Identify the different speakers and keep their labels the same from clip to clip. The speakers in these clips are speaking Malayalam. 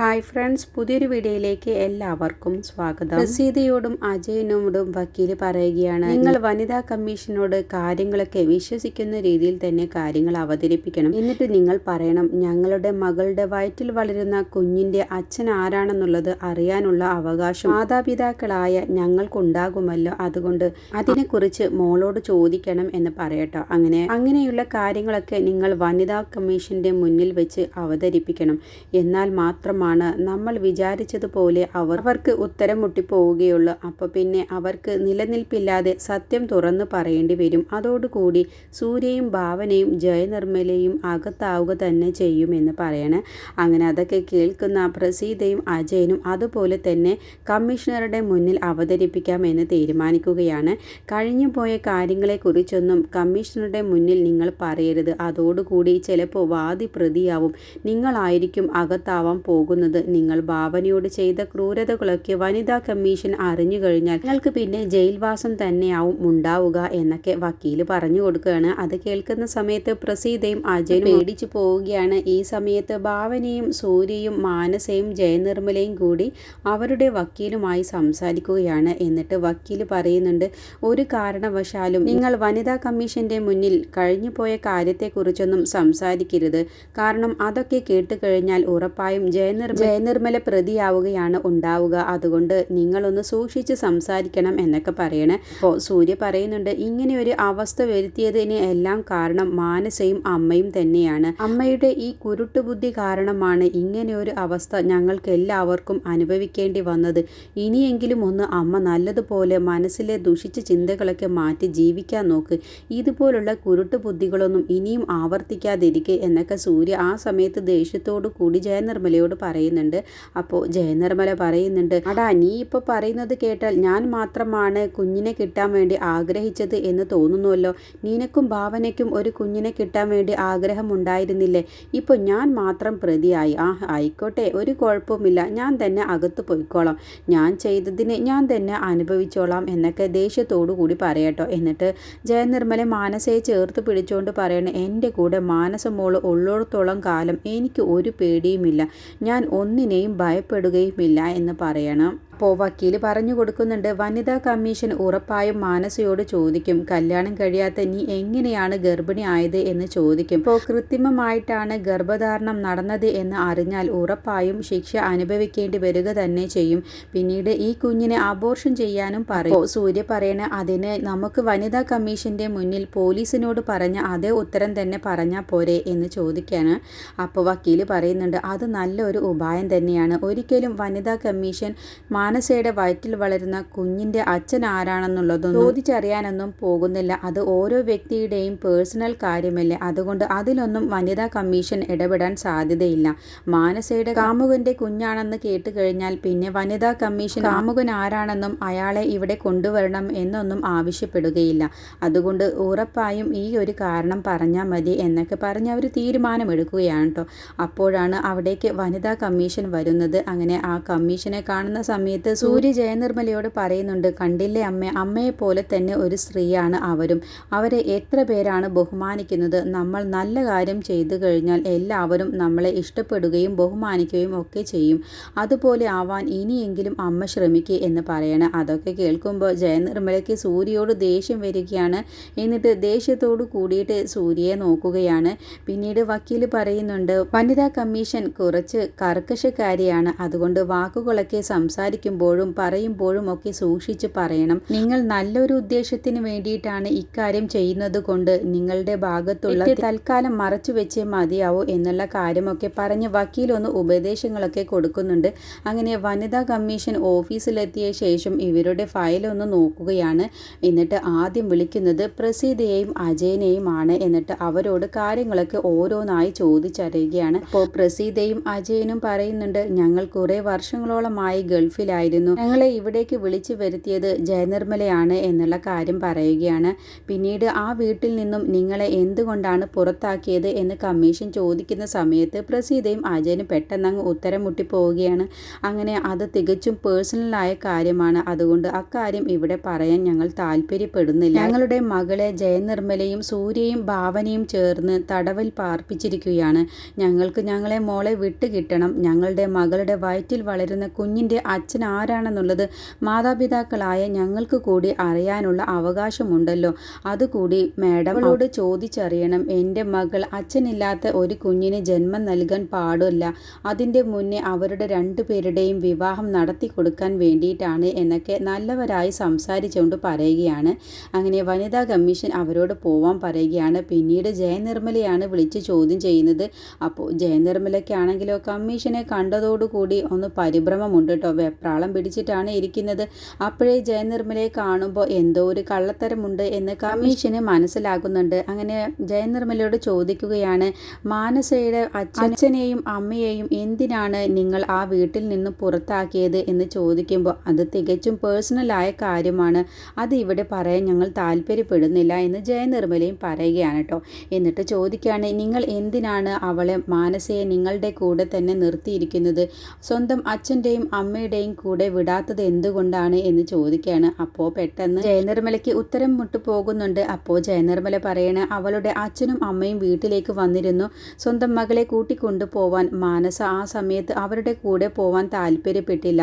Speaker 1: ഹായ് ഫ്രണ്ട്സ് പുതിയൊരു വീഡിയോയിലേക്ക് എല്ലാവർക്കും സ്വാഗതം. പ്രസീതയോടും അജയനോടും വക്കീൽ പറയുകയാണ് നിങ്ങൾ വനിതാ കമ്മീഷനോട് കാര്യങ്ങളൊക്കെ വിശ്വസിക്കുന്ന രീതിയിൽ തന്നെ കാര്യങ്ങൾ അവതരിപ്പിക്കണം. എന്നിട്ട് നിങ്ങൾ പറയണം ഞങ്ങളുടെ മകളുടെ വയറ്റിൽ വളരുന്ന കുഞ്ഞിന്റെ അച്ഛൻ ആരാണെന്നുള്ളത് അറിയാനുള്ള അവകാശം മാതാപിതാക്കളായ ഞങ്ങൾക്കുണ്ടാകുമല്ലോ. അതുകൊണ്ട് അതിനെക്കുറിച്ച് മോളോട് ചോദിക്കണം എന്ന് പറയട്ടോ. അങ്ങനെ അങ്ങനെയുള്ള കാര്യങ്ങളൊക്കെ നിങ്ങൾ വനിതാ കമ്മീഷന്റെ മുന്നിൽ വെച്ച് അവതരിപ്പിക്കണം. എന്നാൽ മാത്രമാണ് നമ്മൾ വിചാരിച്ചതുപോലെ അവർ അവർക്ക് ഉത്തരം മുട്ടിപ്പോവുകയുള്ളൂ. അപ്പോൾ പിന്നെ അവർക്ക് നിലനിൽപ്പില്ലാതെ സത്യം തുറന്നു പറയേണ്ടി വരും. അതോടുകൂടി സൂര്യയും ഭാവനയും ജയനിർമ്മലയും അകത്താവുക തന്നെ ചെയ്യുമെന്ന് പറയണേ. അങ്ങനെ അതൊക്കെ കേൾക്കുന്ന പ്രസീതയും അജയനും അതുപോലെ തന്നെ കമ്മീഷണറുടെ മുന്നിൽ അവതരിപ്പിക്കാമെന്ന് തീരുമാനിക്കുകയാണ്. കഴിഞ്ഞു പോയ കാര്യങ്ങളെക്കുറിച്ചൊന്നും കമ്മീഷണറുടെ മുന്നിൽ നിങ്ങൾ പറയരുത്. അതോടുകൂടി ചിലപ്പോൾ വാദി പ്രതിയാവും നിങ്ങളായിരിക്കും അകത്താവാൻ പോകുന്നത്. നിങ്ങൾ ഭാവനയോട് ചെയ്ത ക്രൂരതകളൊക്കെ വനിതാ കമ്മീഷൻ അറിഞ്ഞു കഴിഞ്ഞാൽ നിങ്ങൾക്ക് പിന്നെ ജയിൽവാസം തന്നെയാവും ഉണ്ടാവുക എന്നൊക്കെ വക്കീൽ പറഞ്ഞു കൊടുക്കുകയാണ്. അത് കേൾക്കുന്ന സമയത്ത് പ്രസീതയും അജയനും പേടിച്ചു പോവുകയാണ്. ഈ സമയത്ത് ഭാവനയും സൂര്യയും മാനസയും ജയനിർമ്മലയും കൂടി അവരുടെ വക്കീലുമായി സംസാരിക്കുകയാണ്. എന്നിട്ട് വക്കീൽ പറയുന്നുണ്ട് ഒരു കാരണവശാലും നിങ്ങൾ വനിതാ കമ്മീഷന്റെ മുന്നിൽ കഴിഞ്ഞുപോയ കാര്യത്തെക്കുറിച്ചൊന്നും സംസാരിക്കരുത്. കാരണം അതൊക്കെ കേട്ടുകഴിഞ്ഞാൽ ഉറപ്പായും ജയനിർ ജയനിർമ്മല പ്രതിയാവുകയാണ് ഉണ്ടാവുക. അതുകൊണ്ട് നിങ്ങളൊന്ന് സൂക്ഷിച്ച് സംസാരിക്കണം എന്നൊക്കെ പറയണേ. അപ്പോൾ സൂര്യ പറയുന്നുണ്ട് ഇങ്ങനെ ഒരു അവസ്ഥ വരുത്തിയതിന് എല്ലാം കാരണം മാനസയും അമ്മയും തന്നെയാണ്. അമ്മയുടെ ഈ കുരുട്ടുബുദ്ധി കാരണമാണ് ഇങ്ങനെ ഒരു അവസ്ഥ ഞങ്ങൾക്ക് എല്ലാവർക്കും അനുഭവിക്കേണ്ടി വന്നത്. ഇനിയെങ്കിലും ഒന്ന് അമ്മ നല്ലതുപോലെ മനസ്സിലെ ദുഷിച്ച ചിന്തകളൊക്കെ മാറ്റി ജീവിക്കാൻ നോക്ക്. ഇതുപോലുള്ള കുരുട്ടു ബുദ്ധികളൊന്നും ഇനിയും ആവർത്തിക്കാതിരിക്കെ എന്നൊക്കെ സൂര്യ ആ സമയത്ത് ദേഷ്യത്തോടു കൂടി ജയനിർമ്മലയോട് പറയുന്നുണ്ട്. അപ്പോൾ ജയനിർമ്മല പറയുന്നുണ്ട് അടാ നീ ഇപ്പോൾ പറയുന്നത് കേട്ടാൽ ഞാൻ മാത്രമാണ് കുഞ്ഞിനെ കിട്ടാൻ വേണ്ടി ആഗ്രഹിച്ചത് എന്ന് തോന്നുന്നുവല്ലോ. നിനക്കും ഭാവനയ്ക്കും ഒരു കുഞ്ഞിനെ കിട്ടാൻ വേണ്ടി ആഗ്രഹം ഉണ്ടായിരുന്നില്ലേ? ഇപ്പോൾ ഞാൻ മാത്രം പ്രതിയായി. ആ ആയിക്കോട്ടെ ഒരു കുഴപ്പവുമില്ല. ഞാൻ തന്നെ അകത്ത് പോയിക്കോളാം. ഞാൻ ചെയ്തതിന് ഞാൻ തന്നെ അനുഭവിച്ചോളാം എന്നൊക്കെ ദേഷ്യത്തോടു കൂടി പറയട്ടോ. എന്നിട്ട് ജയനിർമ്മല മാനസയെ ചേർത്ത് പിടിച്ചുകൊണ്ട് പറയണേ എന്റെ കൂടെ മാനസമോൾ ഉള്ളിടത്തോളം കാലം എനിക്ക് ഒരു പേടിയുമില്ല. ഞാൻ ഒന്നിനെയും ഭയപ്പെടുകയുമില്ല എന്ന് പറയണം. അപ്പോൾ വക്കീൽ പറഞ്ഞു കൊടുക്കുന്നുണ്ട്. വനിതാ കമ്മീഷൻ ഉറപ്പായും മാനസയോട് ചോദിക്കും. കല്യാണം കഴിയാത്ത നീ എങ്ങനെയാണ് ഗർഭിണി ആയത് എന്ന് ചോദിക്കും. ഇപ്പോൾ കൃത്രിമമായിട്ടാണ് ഗർഭധാരണം നടന്നത് എന്ന് അറിഞ്ഞാൽ ഉറപ്പായും ശിക്ഷ അനുഭവിക്കേണ്ടി വരിക തന്നെ ചെയ്യും. പിന്നീട് ഈ കുഞ്ഞിനെ അബോർഷൻ ചെയ്യാനും പറയും. സൂര്യ പറയണ അതിന് നമുക്ക് വനിതാ കമ്മീഷന്റെ മുന്നിൽ പോലീസിനോട് പറഞ്ഞ അതേ ഉത്തരം തന്നെ പറഞ്ഞാൽ പോരെ എന്ന് ചോദിക്കാണ്. അപ്പോൾ വക്കീൽ പറയുന്നുണ്ട് അത് നല്ലൊരു ഉപായം തന്നെയാണ്. ഒരിക്കലും വനിതാ കമ്മീഷൻ മാനസയുടെ വയറ്റിൽ വളരുന്ന കുഞ്ഞിന്റെ അച്ഛൻ ആരാണെന്നുള്ളതൊന്നും ചോദിച്ചറിയാനൊന്നും പോകുന്നില്ല. അത് ഓരോ വ്യക്തിയുടെയും പേഴ്സണൽ കാര്യമല്ലേ? അതുകൊണ്ട് അതിലൊന്നും വനിതാ കമ്മീഷൻ ഇടപെടാൻ സാധ്യതയില്ല. മാനസയുടെ കാമുകന്റെ കുഞ്ഞാണെന്ന് കേട്ട് കഴിഞ്ഞാൽ പിന്നെ വനിതാ കമ്മീഷൻ കാമുകൻ ആരാണെന്നും അയാളെ ഇവിടെ കൊണ്ടുവരണം എന്നൊന്നും ആവശ്യപ്പെടുകയില്ല. അതുകൊണ്ട് ഉറപ്പായും ഈ ഒരു കാരണം പറഞ്ഞാൽ മതി എന്നൊക്കെ പറഞ്ഞ് അവർ തീരുമാനമെടുക്കുകയാണ് കേട്ടോ. അപ്പോഴാണ് അവിടേക്ക് വനിതാ കമ്മീഷൻ വരുന്നത്. അങ്ങനെ ആ കമ്മീഷനെ കാണുന്ന സമയത്ത് സൂര്യ ജയനിർമ്മലയോട് പറയുന്നുണ്ട് കണ്ടില്ലേ അമ്മ അമ്മയെ പോലെ തന്നെ ഒരു സ്ത്രീയാണ് അവരും. അവരെ എത്ര പേരാണ് ബഹുമാനിക്കുന്നത്? നമ്മൾ നല്ല കാര്യം ചെയ്തു കഴിഞ്ഞാൽ എല്ലാവരും നമ്മളെ ഇഷ്ടപ്പെടുകയും ബഹുമാനിക്കുകയും ഒക്കെ ചെയ്യും. അതുപോലെ ആവാൻ ഇനിയെങ്കിലും അമ്മ ശ്രമിക്കുക എന്ന് പറയണം. അതൊക്കെ കേൾക്കുമ്പോൾ ജയനിർമ്മലയ്ക്ക് സൂര്യയോട് ദേഷ്യം വരികയാണ്. എന്നിട്ട് ദേഷ്യത്തോട് കൂടിയിട്ട് സൂര്യയെ നോക്കുകയാണ്. പിന്നീട് വക്കീൽ പറയുന്നുണ്ട് വനിതാ കമ്മീഷൻ കുറച്ച് കർക്കശക്കാരിയാണ്. അതുകൊണ്ട് വാക്കുകളൊക്കെ സംസാരിക്കുമ്പോഴും പറയുമ്പോഴും ഒക്കെ സൂക്ഷിച്ച് പറയണം. നിങ്ങൾ നല്ലൊരു ഉദ്ദേശത്തിന് വേണ്ടിയിട്ടാണ് ഇക്കാര്യം ചെയ്യുന്നത് കൊണ്ട് നിങ്ങളുടെ ഭാഗത്തുള്ള തൽക്കാലം മറച്ചു വെച്ചേ മതിയാവൂ എന്നുള്ള കാര്യമൊക്കെ പറഞ്ഞ് വക്കീൽ ഒന്ന് ഉപദേശങ്ങളൊക്കെ കൊടുക്കുന്നുണ്ട്. അങ്ങനെ വനിതാ കമ്മീഷൻ ഓഫീസിലെത്തിയ ശേഷം ഇവരുടെ ഫയലൊന്ന് നോക്കുകയാണ്. എന്നിട്ട് ആദ്യം വിളിക്കുന്നത് പ്രസീതയെയും അജയനെയും ആണ് എന്നിട്ട് അവരോട് കാര്യങ്ങളൊക്കെ ഓരോന്നായി ചോദിച്ചറിയുകയാണ്. അപ്പോൾ പ്രസീതയും അജയനും പറയുന്നുണ്ട് ഞങ്ങൾ കുറേ വർഷങ്ങളോളമായി ഗൾഫിൽ തിരക്കിലായിരുന്നു ഞങ്ങളെ ഇവിടേക്ക് വിളിച്ചു വരുത്തിയത് ജയനിർമ്മലയാണ് എന്നുള്ള കാര്യം പറയുകയാണ്. പിന്നീട് ആ വീട്ടിൽ നിന്നും നിങ്ങളെ എന്തുകൊണ്ടാണ് പുറത്താക്കിയത് എന്ന് കമ്മീഷൻ ചോദിക്കുന്ന സമയത്ത് പ്രസീതയും അജയനും പെട്ടെന്നങ്ങ് ഉത്തരം മുട്ടിപ്പോവുകയാണ്. അങ്ങനെ അത് തികച്ചും പേഴ്സണലായ കാര്യമാണ്. അതുകൊണ്ട് അക്കാര്യം ഇവിടെ പറയാൻ ഞങ്ങൾ താല്പര്യപ്പെടുന്നില്ല. ഞങ്ങളുടെ മകളെ ജയനിർമ്മലയും സൂര്യയും ഭാവനയും ചേർന്ന് തടവിൽ പാർപ്പിച്ചിരിക്കുകയാണ്. ഞങ്ങൾക്ക് ഞങ്ങളെ മോളെ വിട്ടുകിട്ടണം. ഞങ്ങളുടെ മകളുടെ വയറ്റിൽ വളരുന്ന കുഞ്ഞിന്റെ അച്ഛൻ ആരാണെന്നുള്ളത് മാതാപിതാക്കളായ ഞങ്ങൾക്ക് കൂടി അറിയാനുള്ള അവകാശമുണ്ടല്ലോ. അതുകൂടി മാഡമോട് ചോദിച്ചറിയണം. എന്റെ മകൾ അച്ഛനില്ലാത്ത ഒരു കുഞ്ഞിന് ജന്മം നൽകാൻ പാടില്ല. അതിന്റെ മുന്നേ അവരുടെ രണ്ടു പേരുടെയും വിവാഹം നടത്തി കൊടുക്കാൻ വേണ്ടിയിട്ടാണ് എന്നൊക്കെ നല്ലവരായി സംസാരിച്ചുകൊണ്ട് പറയുകയാണ്. അങ്ങനെ വനിതാ കമ്മീഷൻ അവരോട് പോവാൻ പറയുകയാണ്. പിന്നീട് ജയനിർമ്മലയാണ് വിളിച്ച് ചോദ്യം ചെയ്യുന്നത്. അപ്പോൾ ജയനിർമ്മലയ്ക്കാണെങ്കിലോ കമ്മീഷനെ കണ്ടതോടുകൂടി ഒന്ന് പരിഭ്രമമുണ്ട് കേട്ടോ. വെപ്രാളം പിടിച്ചിട്ടാണ് ഇരിക്കുന്നത്. അപ്പോഴേ ജയനിർമ്മലയെ കാണുമ്പോൾ എന്തോ ഒരു കള്ളത്തരമുണ്ട് എന്ന് കമ്മീഷന് മനസ്സിലാകുന്നുണ്ട്. അങ്ങനെ ജയനിർമ്മലയോട് ചോദിക്കുകയാണ് മാനസയുടെ അച്ഛനെയും അമ്മയെയും എന്തിനാണ് നിങ്ങൾ ആ വീട്ടിൽ നിന്ന് പുറത്താക്കിയത്? എന്ന് ചോദിക്കുമ്പോൾ അത് തികച്ചും പേഴ്സണലായ കാര്യമാണ്. അത് ഇവിടെ പറയാൻ ഞങ്ങൾ താല്പര്യപ്പെടുന്നില്ല എന്ന് ജയനിർമ്മലയും പറയുകയാണ് കേട്ടോ എന്നിട്ട് ചോദിക്കുകയാണ് നിങ്ങൾ എന്തിനാണ് അവളെ മാനസയെ നിങ്ങളുടെ കൂടെ തന്നെ നിർത്തിയിരിക്കുന്നത്? സ്വന്തം അച്ഛന്റെയും അമ്മയുടെയും കൂടെ വിടാത്തത് എന്തുകൊണ്ടാണ് എന്ന് ചോദിക്കുകയാണ്. അപ്പോൾ പെട്ടെന്ന് ജയനിർമ്മലയ്ക്ക് ഉത്തരം മുട്ടു പോകുന്നുണ്ട്. അപ്പോൾ ജയനിർമ്മല പറയണ അവളുടെ അച്ഛനും അമ്മയും വീട്ടിലേക്ക് വന്നിരുന്നു. സ്വന്തം മകളെ കൂട്ടിക്കൊണ്ടു പോവാൻ മാനസ ആ സമയത്ത് അവരുടെ കൂടെ പോവാൻ താല്പര്യപ്പെട്ടില്ല.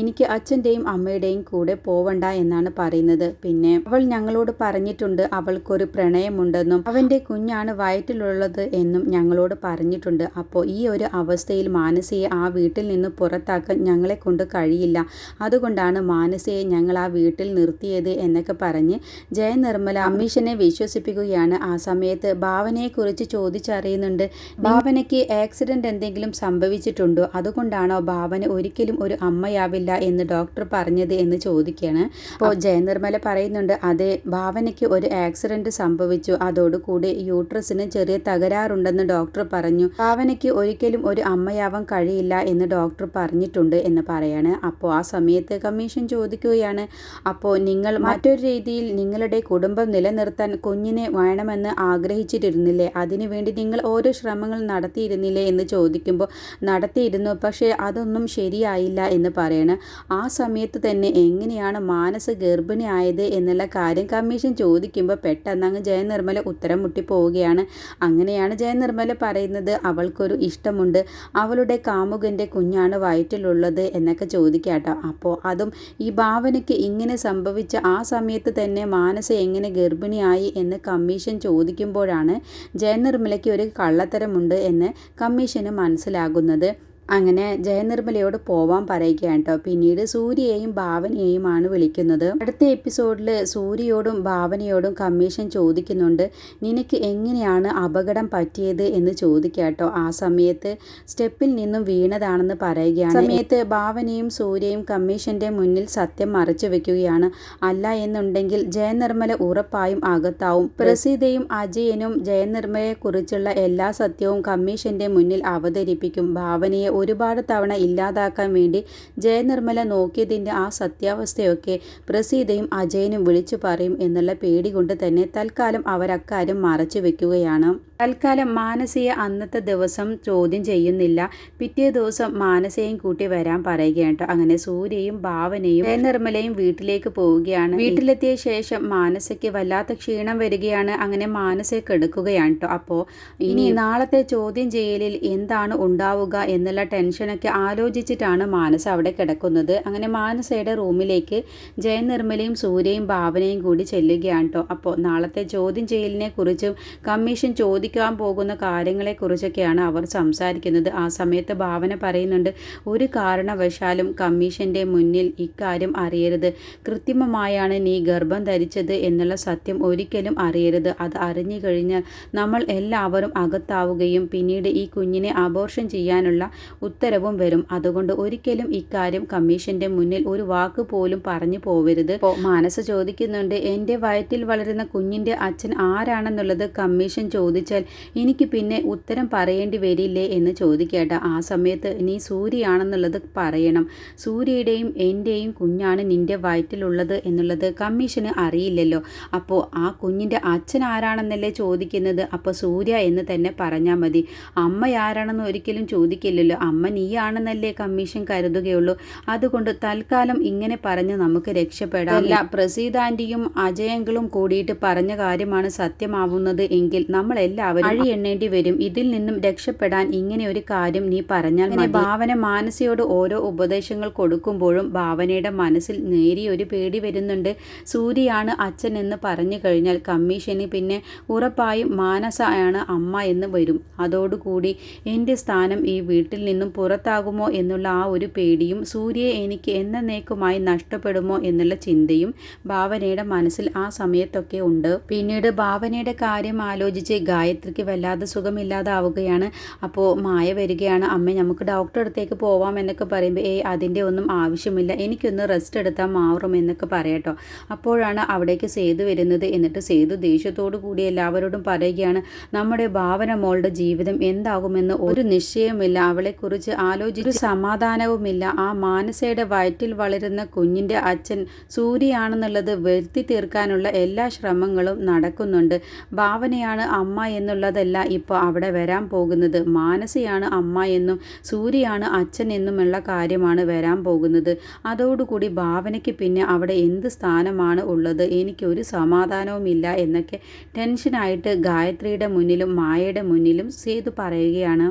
Speaker 1: എനിക്ക് അച്ഛന്റെയും അമ്മയുടെയും കൂടെ പോവണ്ട എന്നാണ് പറയുന്നത്. പിന്നെ അവൾ ഞങ്ങളോട് പറഞ്ഞിട്ടുണ്ട്. അവൾക്കൊരു പ്രണയമുണ്ടെന്നും അവന്റെ കുഞ്ഞാണ് വയറ്റിലുള്ളത് എന്നും ഞങ്ങളോട് പറഞ്ഞിട്ടുണ്ട്. അപ്പോൾ ഈ ഒരു അവസ്ഥയിൽ മാനസയെ ആ വീട്ടിൽ നിന്ന് പുറത്താക്കാൻ ഞങ്ങളെ കൊണ്ട് കഴിയില്ല. അതുകൊണ്ടാണ് മാനസയെ ഞങ്ങൾ ആ വീട്ടിൽ നിർത്തിയത് എന്നൊക്കെ പറഞ്ഞ് ജയ നിർമ്മല അമ്മീഷനെ വിശ്വസിപ്പിക്കുകയാണ്. ആ സമയത്ത് ഭാവനയെക്കുറിച്ച് ചോദിച്ചറിയുന്നുണ്ട്. ഭാവനയ്ക്ക് ആക്സിഡന്റ് എന്തെങ്കിലും സംഭവിച്ചിട്ടുണ്ടോ? അതുകൊണ്ടാണോ ഭാവന ഒരിക്കലും ഒരു അമ്മയാവില്ല എന്ന് ഡോക്ടർ പറഞ്ഞത് എന്ന് ചോദിക്കുകയാണ്. അപ്പോൾ ജയനിർമ്മല പറയുന്നുണ്ട് അതെ ഭാവനയ്ക്ക് ഒരു ആക്സിഡന്റ് സംഭവിച്ചു. അതോടുകൂടി യൂട്രസിന് ചെറിയ തകരാറുണ്ടെന്ന് ഡോക്ടർ പറഞ്ഞു. ഭാവനയ്ക്ക് ഒരിക്കലും ഒരു അമ്മയാവാൻ കഴിയില്ല എന്ന് ഡോക്ടർ പറഞ്ഞിട്ടുണ്ട് എന്ന് പറയാണ് അപ്പോൾ ആ സമയത്ത് കമ്മീഷൻ ചോദിക്കുകയാണ് അപ്പോൾ നിങ്ങൾ മറ്റൊരു രീതിയിൽ നിങ്ങളുടെ കുടുംബം നിലനിർത്താൻ കുഞ്ഞിനെ വേണമെന്ന് ആഗ്രഹിച്ചിട്ടിരുന്നില്ലേ അതിനുവേണ്ടി നിങ്ങൾ ഓരോ ശ്രമങ്ങൾ നടത്തിയിരുന്നില്ലേ? എന്ന് ചോദിക്കുമ്പോൾ നടത്തിയിരുന്നു പക്ഷേ അതൊന്നും ശരിയായില്ല എന്ന് പറയണം. ആ സമയത്ത് തന്നെ എങ്ങനെയാണ് മാനസ ഗർഭിണിയായത് എന്നുള്ള കാര്യം കമ്മീഷൻ ചോദിക്കുമ്പോൾ പെട്ടെന്ന് അങ്ങ് ജയനിർമ്മല ഉത്തരം മുട്ടി പോവുകയാണ്. അങ്ങനെയാണ് ജയനിർമ്മല പറയുന്നത് അവൾക്കൊരു ഇഷ്ടമുണ്ട്. അവളുടെ കാമുകന്റെ കുഞ്ഞാണ് വയറ്റിലുള്ളത് എന്നൊക്കെ ചോദിക്കാട്ടോ അപ്പോൾ അതും ഈ ഭാവനയ്ക്ക് ഇങ്ങനെ സംഭവിച്ച ആ സമയത്ത് തന്നെ മാനസ എങ്ങനെ ഗർഭിണിയായി എന്ന് കമ്മീഷൻ ചോദിക്കുമ്പോഴാണ് ജയനിർമ്മലയ്ക്ക് ഒരു കള്ളത്തരമുണ്ട് എന്ന് കമ്മീഷന് മനസ്സിലാകുന്നത്. അങ്ങനെ ജയനിർമ്മലയോട് പോവാൻ പറയുകയാണ് കേട്ടോ. പിന്നീട് സൂര്യയെയും ഭാവനയെയുമാണ് വിളിക്കുന്നത്. അടുത്ത എപ്പിസോഡിൽ സൂര്യയോടും ഭാവനയോടും കമ്മീഷൻ ചോദിക്കുന്നുണ്ട് നിനക്ക് എങ്ങനെയാണ് അപകടം പറ്റിയത്? എന്ന് ചോദിക്കാട്ടോ ആ സമയത്ത് സ്റ്റെപ്പിൽ നിന്നും വീണതാണെന്ന് പറയുകയാണ്. സമയത്ത് ഭാവനയും സൂര്യയും കമ്മീഷന്റെ മുന്നിൽ സത്യം മറച്ചു വെക്കുകയാണ്. അല്ല എന്നുണ്ടെങ്കിൽ ജയനിർമ്മല ഉറപ്പായും അകത്താവും. പ്രസീതയും അജയനും ജയനിർമ്മലയെക്കുറിച്ചുള്ള എല്ലാ സത്യവും കമ്മീഷന്റെ മുന്നിൽ അവതരിപ്പിക്കും. ഭാവനയെ ഒരുപാട് തവണ ഇല്ലാതാക്കാൻ വേണ്ടി ജയനിർമ്മല നോക്കിയതിന്റെ ആ സത്യാവസ്ഥയൊക്കെ പ്രസീതയും അജയനും വിളിച്ചു പറയും എന്നുള്ള പേടി കൊണ്ട് തന്നെ തൽക്കാലം അവരക്കാര്യം മറച്ചു വെക്കുകയാണ്. തൽക്കാലം മാനസയെ അന്നത്തെ ദിവസം ചോദ്യം ചെയ്യുന്നില്ല. പിറ്റേ ദിവസം മാനസയും കൂട്ടി വരാൻ പറയുകയാണ് കേട്ടോ. അങ്ങനെ സൂര്യയും ഭാവനയും നിർമ്മലയും വീട്ടിലേക്ക് പോവുകയാണ്. വീട്ടിലെത്തിയ ശേഷം മാനസയ്ക്ക് വല്ലാത്ത ക്ഷീണം വരികയാണ്. അങ്ങനെ മാനസയെ കെടുക്കുകയാണ് കേട്ടോ. അപ്പോൾ ഇനി നാളത്തെ ചോദ്യം ചെയ്യലിൽ എന്താണ് ഉണ്ടാവുക എന്നുള്ള ടെൻഷനൊക്കെ ആലോചിച്ചിട്ടാണ് മാനസ അവിടെ കിടക്കുന്നത്. അങ്ങനെ മാനസയുടെ റൂമിലേക്ക് ജയനിർമ്മലയും സൂര്യയും ഭാവനയും കൂടി ചെല്ലുകയാണ് കേട്ടോ. അപ്പോൾ നാളത്തെ ചോദ്യം ചെയ്യലിനെ കുറിച്ചും കമ്മീഷൻ ചോദിക്കും സംഭവിക്കാൻ പോകുന്ന കാര്യങ്ങളെക്കുറിച്ചൊക്കെയാണ് അവർ സംസാരിക്കുന്നത്. ആ സമയത്ത് ഭാവന പറയുന്നുണ്ട് ഒരു കാരണവശാലും കമ്മീഷന്റെ മുന്നിൽ ഇക്കാര്യം അറിയരുത്. കൃത്രിമമായാണ് നീ ഗർഭം ധരിച്ചത് എന്നുള്ള സത്യം ഒരിക്കലും അറിയരുത്. അത് അറിഞ്ഞു കഴിഞ്ഞാൽ നമ്മൾ എല്ലാവരും അകത്താവുകയും പിന്നീട് ഈ കുഞ്ഞിനെ അബോർഷൻ ചെയ്യാനുള്ള ഉത്തരവും വരും. അതുകൊണ്ട് ഒരിക്കലും ഇക്കാര്യം കമ്മീഷന്റെ മുന്നിൽ ഒരു വാക്ക് പോലും പറഞ്ഞു പോവരുത്. മനസ്സ് ചോദിക്കുന്നുണ്ട് എന്റെ വയറ്റിൽ വളരുന്ന കുഞ്ഞിന്റെ അച്ഛൻ ആരാണെന്നുള്ളത് കമ്മീഷൻ ചോദിച്ചാൽ ചോദിച്ചാൽ എനിക്ക് പിന്നെ ഉത്തരം പറയേണ്ടി വരില്ലേ എന്ന് ചോദിക്കേട്ട ആ സമയത്ത് നീ സൂര്യയാണെന്നുള്ളത് പറയണം. സൂര്യയുടെയും എന്റെയും കുഞ്ഞാണ് നിന്റെ വയറ്റിലുള്ളത് എന്നുള്ളത് കമ്മീഷന് അറിയില്ലല്ലോ. അപ്പോൾ ആ കുഞ്ഞിന്റെ അച്ഛൻ ആരാണെന്നല്ലേ ചോദിക്കുന്നത്? അപ്പോൾ സൂര്യ എന്ന് തന്നെ പറഞ്ഞാൽ മതി. അമ്മ ആരാണെന്ന് ഒരിക്കലും ചോദിക്കില്ലല്ലോ. അമ്മ നീയാണെന്നല്ലേ കമ്മീഷൻ കരുതുകയുള്ളൂ. അതുകൊണ്ട് തൽക്കാലം ഇങ്ങനെ പറഞ്ഞ് നമുക്ക് രക്ഷപ്പെടാം. അല്ല പ്രസീദ് ആന്റിയും അജയങ്കളും കൂടിയിട്ട് പറഞ്ഞ കാര്യമാണ് സത്യമാവുന്നത് എങ്കിൽ നമ്മൾ എല്ലാവരും അഴി എണ്ണേണ്ടി വരും. ഇതിൽ നിന്നും രക്ഷപ്പെടാൻ ഇങ്ങനെ ഒരു കാര്യം നീ പറഞ്ഞാൽ. ഭാവന മാനസിയോട് ഓരോ ഉപദേശങ്ങൾ കൊടുക്കുമ്പോഴും ഭാവനയുടെ മനസ്സിൽ നേരിയൊരു പേടി വരുന്നുണ്ട്. സൂര്യയാണ് അച്ഛൻ എന്ന് പറഞ്ഞു കഴിഞ്ഞാൽ കമ്മീഷന് പിന്നെ ഉറപ്പായും മാനസയാണ് അമ്മ എന്ന് വരും. അതോടുകൂടി എന്റെ സ്ഥാനം ഈ വീട്ടിൽ നിന്നും പുറത്താകുമോ എന്നുള്ള ആ ഒരു പേടിയും സൂര്യയെ എനിക്ക് എന്നേക്കുമായി നഷ്ടപ്പെടുമോ എന്നുള്ള ചിന്തയും ഭാവനയുടെ മനസ്സിൽ ആ സമയത്തൊക്കെ ഉണ്ട്. പിന്നീട് ഭാവനയുടെ കാര്യം ആലോചിച്ച് ഗായത്രിക്ക് വല്ലാതെ സുഖമില്ലാതാവുകയാണ്. അപ്പോൾ മായ വരികയാണ്. അമ്മ നമുക്ക് ഡോക്ടറെ അടുത്തേക്ക് പോവാം എന്നൊക്കെ പറയുമ്പോൾ ഏയ് അതിന്റെ ഒന്നും ആവശ്യമില്ല. എനിക്കൊന്ന് റെസ്റ്റ് എടുത്താൽ മാറും എന്നൊക്കെ പറയട്ടോ. അപ്പോഴാണ് അവിടേക്ക് സേതു വരുന്നത്. എന്നിട്ട് സേതു ദേഷ്യത്തോടു കൂടി എല്ലാവരോടും പറയുകയാണ് നമ്മുടെ ഭാവന മോളുടെ ജീവിതം എന്താകുമെന്ന് ഒരു നിശ്ചയമില്ല അവളെക്കുറിച്ച് ആലോചിച്ച് സമാധാനവുമില്ല. ആ മാനസയുടെ വയറ്റിൽ വളരുന്ന കുഞ്ഞിന്റെ അച്ഛൻ സൂര്യയാണെന്നുള്ളത് വരുത്തി തീർക്കാനുള്ള എല്ലാ ശ്രമങ്ങളും നടക്കുന്നുണ്ട്. ഭാവനയാണ് അമ്മ എന്നുള്ളതല്ല ഇപ്പോൾ അവിടെ വരാൻ പോകുന്നത്. മാനസയാണ് അമ്മ എന്നും സൂര്യയാണ് അച്ഛൻ എന്നുമുള്ള കാര്യമാണ് വരാൻ പോകുന്നത്. അതോടുകൂടി ഭാവനയ്ക്ക് പിന്നെ അവിടെ എന്ത് സ്ഥാനമാണ് ഉള്ളത്? എനിക്കൊരു സമാധാനവുമില്ല എന്നൊക്കെ ടെൻഷനായിട്ട് ഗായത്രിയുടെ മുന്നിലും മായയുടെ മുന്നിലും സേതു പറയുകയാണ്.